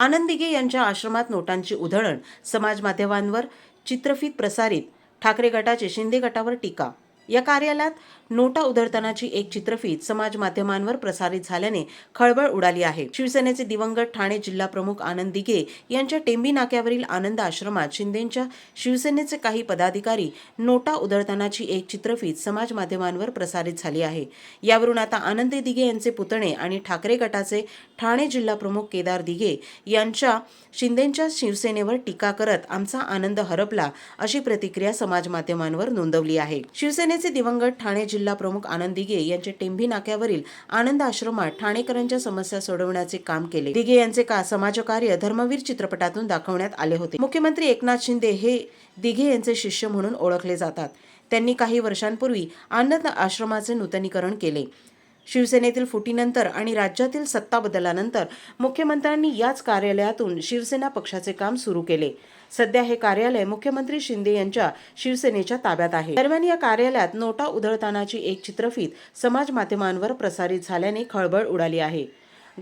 आनंदिगे यांच्या आश्रमात नोटांची उधळण. समाज माध्यमांवर चित्रफित प्रसारित. ठाकरे गटाचे शिंदे गटावर टीका या कार्यालयात नोटा उधळतानाची एक चित्रफीत समाज माध्यमांवर प्रसारित झाल्याने खळबळ उडाली आहे. शिवसेनेचे दिवंगत ठाणे जिल्हा प्रमुख आनंद दिघे यांच्या टेंबी नाक्यावरील आनंद आश्रमात शिंदेच्या शिवसेनेचे काही पदाधिकारी नोटा उधळतानाची एक चित्रफीत समाज माध्यमांवर प्रसारित झाली आहे. यावरून आता आनंद दिघे यांचे पुतणे आणि ठाकरे गटाचे ठाणे जिल्हा प्रमुख केदार दिघे यांच्या शिंदेच्या शिवसेनेवर टीका करत आमचा आनंद हरपला अशी प्रतिक्रिया समाज माध्यमांवर नोंदवली आहे. शिवसेने शिवसेनेचे दिवंगत ठाणे जिल्हा प्रमुख आनंद दिघे यांचे टेंभी नाक्यावरील आनंद आश्रमात ठाणेकरांच्या समस्या सोडवण्याचे काम केले. दिघे यांचे का समाजकार्य धर्मवीर चित्रपटातून दाखवण्यात आले होते. मुख्यमंत्री एकनाथ शिंदे हे दिघे यांचे शिष्य म्हणून ओळखले जातात. त्यांनी काही वर्षांपूर्वी आनंद आश्रमाचे नूतनीकरण केले. शिवसेनेतील फुटीनंतर आणि राज्यातील सत्ता बदलानंतर मुख्यमंत्र्यांनी याच कार्यालयातून शिवसेना पक्षाचे काम सुरू केले. सध्या हे कार्यालय मुख्यमंत्री शिंदे यांच्या शिवसेनेच्या ताब्यात आहे. दरम्यान या कार्यालयात नोटा उधळतानाची एक चित्रफीत समाज माध्यमांवर प्रसारित झाल्याने खळबळ उडाली आहे.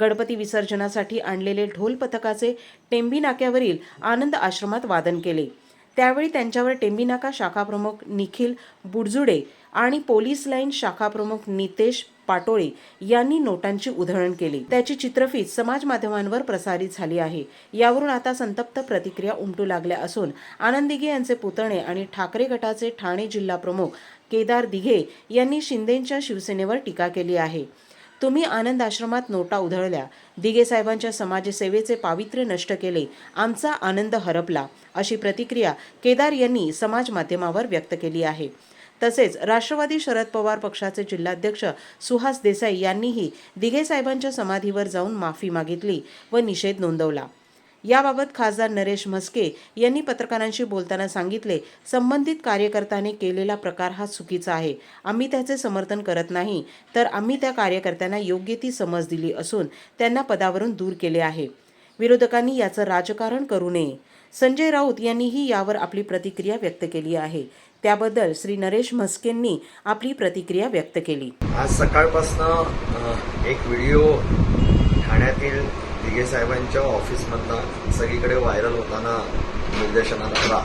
गणपती विसर्जनासाठी आणलेले ढोल पथकाचे टेंबी नाक्यावरील आनंद आश्रमात वादन केले. त्यावेळी त्यांच्यावर टेंबीनाका शाखाप्रमुख निखिल बुडजुडे आणि पोलीस लाईन शाखाप्रमुख नितेश पाटोळे यांनी नोटांची उधळण केली. त्याची चित्रफीत समाज माध्यमांवर प्रसारित झाली आहे. यावरून आता संतप्त प्रतिक्रिया उमटू लागल्या असून आनंद दिघे यांचे पुतणे आणि ठाकरे गटाचे ठाणे जिल्हा प्रमुख केदार दिघे यांनी शिंदेच्या शिवसेनेवर टीका केली आहे. तुम्ही आनंद आश्रमात नोटा उधळल्या. दिघे साहेबांच्या समाजसेवेचे पावित्र्य नष्ट केले. आमचा आनंद हरपला अशी प्रतिक्रिया केदार यांनी समाज माध्यमावर व्यक्त केली आहे. तसेच राष्ट्रवादी शरद पवार पक्षाचे जिल्हाध्यक्ष सुहास देसाई यांनीही दिघेसाहेबांच्या समाधीवर जाऊन माफी मागितली व निषेध नोंदवला. याबाबत खासदार नरेश म्हस्के यांनी पत्रकारांशी बोलताना सांगितले संबंधित कार्यकर्त्याने केलेला प्रकार हा चुकीचा आहे. आम्ही त्याचे समर्थन करत नाही तर आम्ही त्या कार्यकर्त्यांना योग्य ती समज दिली असून त्यांना पदावरून दूर केले आहे. विरोधकांनी याचं राजकारण करू नये. संजय राऊत यांनीही यावर आपली प्रतिक्रिया व्यक्त केली आहे. त्याबद्दल श्री नरेश म्हस्केंनी आपली प्रतिक्रिया व्यक्त केली. आज सकाळपासून एक व्हिडिओ ठाण्यातील दिघे साहेबांच्या ऑफिसमधला सगळीकडे व्हायरल होताना निर्देशनात आला.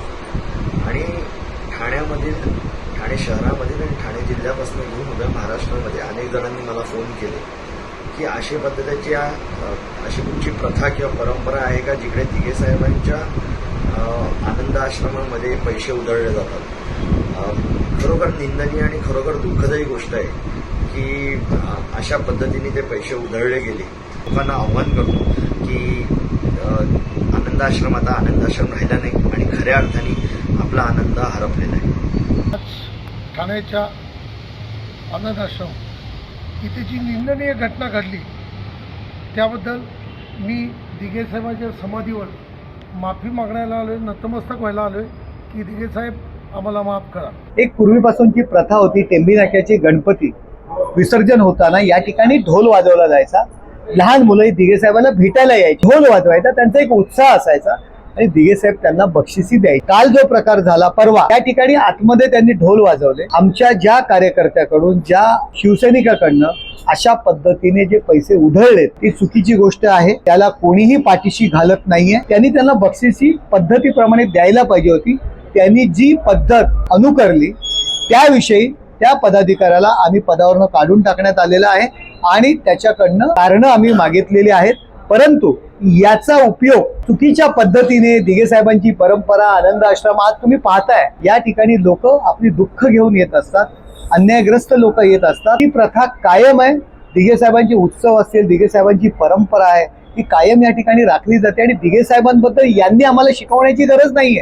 आणि ठाण्यामधील ठाणे शहरामधील आणि ठाणे जिल्ह्यापासून घेऊन उभ्या महाराष्ट्रामध्ये अनेक जणांनी मला फोन केले की अशी पद्धतीची अशी कुठची प्रथा किंवा परंपरा आहे का जिकडे दिघे साहेबांच्या आनंद आश्रमामध्ये पैसे उधळले जातात? खरोखर निंदनीय आणि खरोखर दुःखदायी गोष्ट आहे की अशा पद्धतीने ते पैसे उधळले गेले. लोकांना आव्हान करतो की अ, आनंद आश्रम आता आनंद आश्रम राहिला नाही आणि खऱ्या अर्थाने आपला आनंद हरपलेला आहे ठाण्याच्या आनंद आश्रम इथे जी निंदनीय घटना घडली त्याबद्दल मी दिघे साहेबांच्या समाधीवर माफी मागण्याला आलो आहे नतमस्तक व्हायला आलो आहे की दिघे साहेब आम्हाला माफ करा. एक पूर्वीपासूनची प्रथा होती टेंबी नाक्याची गणपती विसर्जन होताना या ठिकाणी ढोल वाजवला जायचा. लहान मुलं दिघे साहेबांना भेटायला यायची. ढोल वाजवायचा त्यांचा एक उत्साह असायचा. आणि दिघे साहेब त्यांना बक्षिसी द्यायची. काल जो प्रकार झाला परवा त्या ठिकाणी आतमध्ये त्यांनी ढोल वाजवले. आमच्या ज्या कार्यकर्त्याकडून ज्या शिवसैनिकाकडनं अशा पद्धतीने जे पैसे उधळले ती चुकीची गोष्ट आहे. त्याला कोणीही पाठीशी घालत नाहीये. त्यांनी त्यांना बक्षिसी पद्धतीप्रमाणे द्यायला पाहिजे होती. त्यांनी जी पद्धत अनुकरली त्याविषयी त्या पदाधिकाऱ्याला आम्ही पदावरनं काढून टाकण्यात आलेलं आहे. आणि त्याच्याकडनं कारणं आम्ही मागितलेली आहेत. परंतु याचा उपयोग चुकीच्या पद्धतीने दिगे साहेबांची परंपरा आनंद आश्रम आज तुम्ही पाहताय. या ठिकाणी लोक आपली दुःख घेऊन येत असतात अन्यायग्रस्त लोक येत असतात. ही प्रथा कायम आहे. दिगे साहेबांचे उत्सव असतील दिगे साहेबांची परंपरा आहे ती कायम या ठिकाणी राखली जाते आणि दिगे साहेबांबद्दल यांनी आम्हाला शिकवण्याची गरज नाहीये.